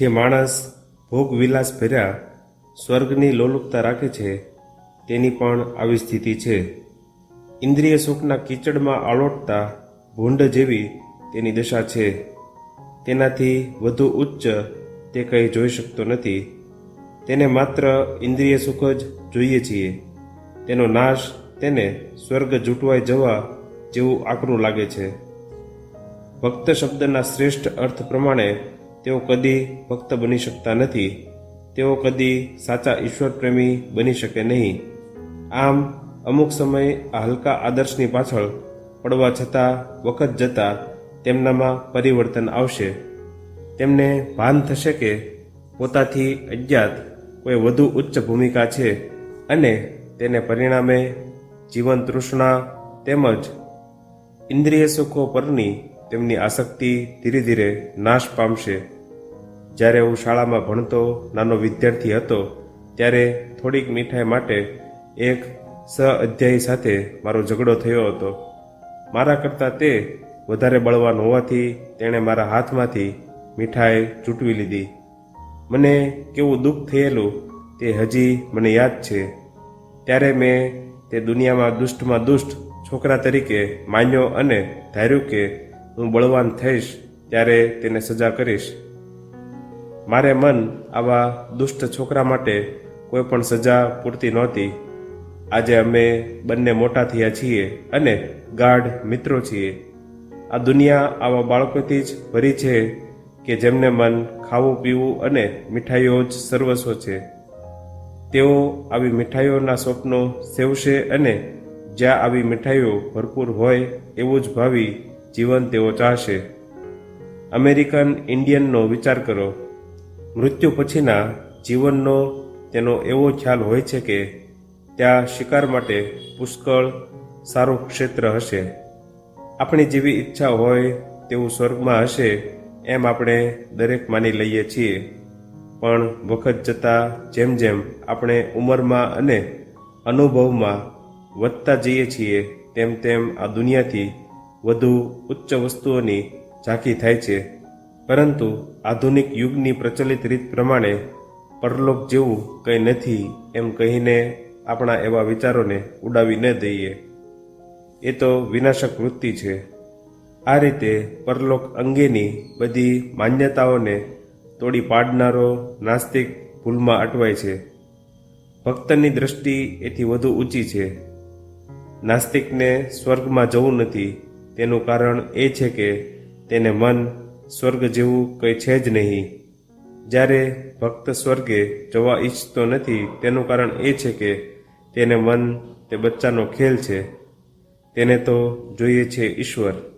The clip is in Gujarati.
જે માણસ ભોગ વિલાસ ભર્યા સ્વર્ગની લોલુપતા રાખે છે, તેની પણ આવી સ્થિતિ છે. ઇન્દ્રિય સુખના કીચડમાં આલોટતા ભૂંડ જેવી તેની દશા છે. તેનાથી વધુ ઉચ્ચ તે કંઈ જોઈ શકતો નથી. તેને માત્ર ઇન્દ્રિય સુખ જ જોઈએ છીએ. તેનો નાશ તેને સ્વર્ગ જૂટવાઈ જવા જેવું આકરું લાગે છે. ભક્ત શબ્દના શ્રેષ્ઠ અર્થ પ્રમાણે તેઓ કદી ભક્ત બની શકતા નથી. તેઓ કદી સાચા ઈશ્વર પ્રેમી બની શકે નહીં. આમ, અમુક સમય આ હલકા આદર્શની પાછળ પડવા છતાં વખત જતાં તેમનામાં પરિવર્તન આવશે. તેમને ભાન થશે કે પોતાથી અજ્ઞાત કોઈ વધુ ઉચ્ચ ભૂમિકા છે અને તેને પરિણામે જીવન તૃષ્ણા તેમજ ઇન્દ્રિય સુખો પરની તેમની આસક્તિ ધીરે ધીરે નાશ પામશે. જ્યારે હું શાળામાં ભણતો, નાનો વિદ્યાર્થી હતો, ત્યારે થોડીક મીઠાઈ માટે એક સહ અધ્યાયી સાથે મારો ઝઘડો થયો હતો. મારા કરતાં તે વધારે બળવાન હોવાથી તેણે મારા હાથમાંથી મીઠાઈ ચૂંટવી લીધી. મને કેવું દુઃખ થયેલું તે હજી મને યાદ છે. ત્યારે મેં તે દુનિયામાં દુષ્ટમાં દુષ્ટ છોકરા તરીકે માન્યો અને ધાર્યું કે હું બળવાન થઈશ, ત્યારે તેને સજા કરીશ. મારે મન આવા દુષ્ટ છોકરા માટે કોઈ પણ સજા પૂરતી નહોતી. આજે અમે બંને મોટા થયા છીએ અને ગાઢ મિત્રો છીએ. આ દુનિયા આવા બાળકોથી જ ભરી છે કે જેમને મન ખાવું, પીવું અને મીઠાઈઓ જ સર્વસ્વ છે. તેઓ આવી મીઠાઈઓના સ્વપ્નો સેવશે અને જ્યાં આવી મીઠાઈઓ ભરપૂર હોય એવું જ ભાવિ જીવન તેઓ ચાહશે. અમેરિકન ઇન્ડિયનનો વિચાર કરો. મૃત્યુ પછીના જીવનનો તેનો એવો ખ્યાલ હોય છે કે ત્યાં શિકાર માટે પુષ્કળ સારું ક્ષેત્ર હશે. આપણી જેવી ઈચ્છા હોય તેવું સ્વર્ગમાં હશે એમ આપણે દરેક માની લઈએ છીએ. પણ વખત જતાં જેમ જેમ આપણે ઉંમરમાં અને અનુભવમાં વધતા જઈએ છીએ, તેમ તેમ આ દુનિયાથી વધુ ઉચ્ચ વસ્તુઓની ઝાંખી થાય છે. પરંતુ આધુનિક યુગની પ્રચલિત રીત પ્રમાણે પરલોક જેવું કંઈ નથી એમ કહીને આપણા એવા વિચારોને ઉડાવી ન દઈએ. એ તો વિનાશક વૃત્તિ છે. આ રીતે પરલોક અંગેની બધી માન્યતાઓને તોડી પાડનારો નાસ્તિક ભૂલમાં અટવાય છે. ભક્તની દ્રષ્ટિ એથી વધુ ઊંચી છે. નાસ્તિકને સ્વર્ગમાં જવું નથી, તેનું કારણ એ છે કે તેને મન સ્વર્ગ જેવું કંઈ છે જ નહીં. જ્યારે ભક્ત સ્વર્ગે જવા ઈચ્છતો નથી, તેનું કારણ એ છે કે તેને મન, તે બચ્ચાનો ખેલ છે. તેને તો જોઈએ છે ઈશ્વર.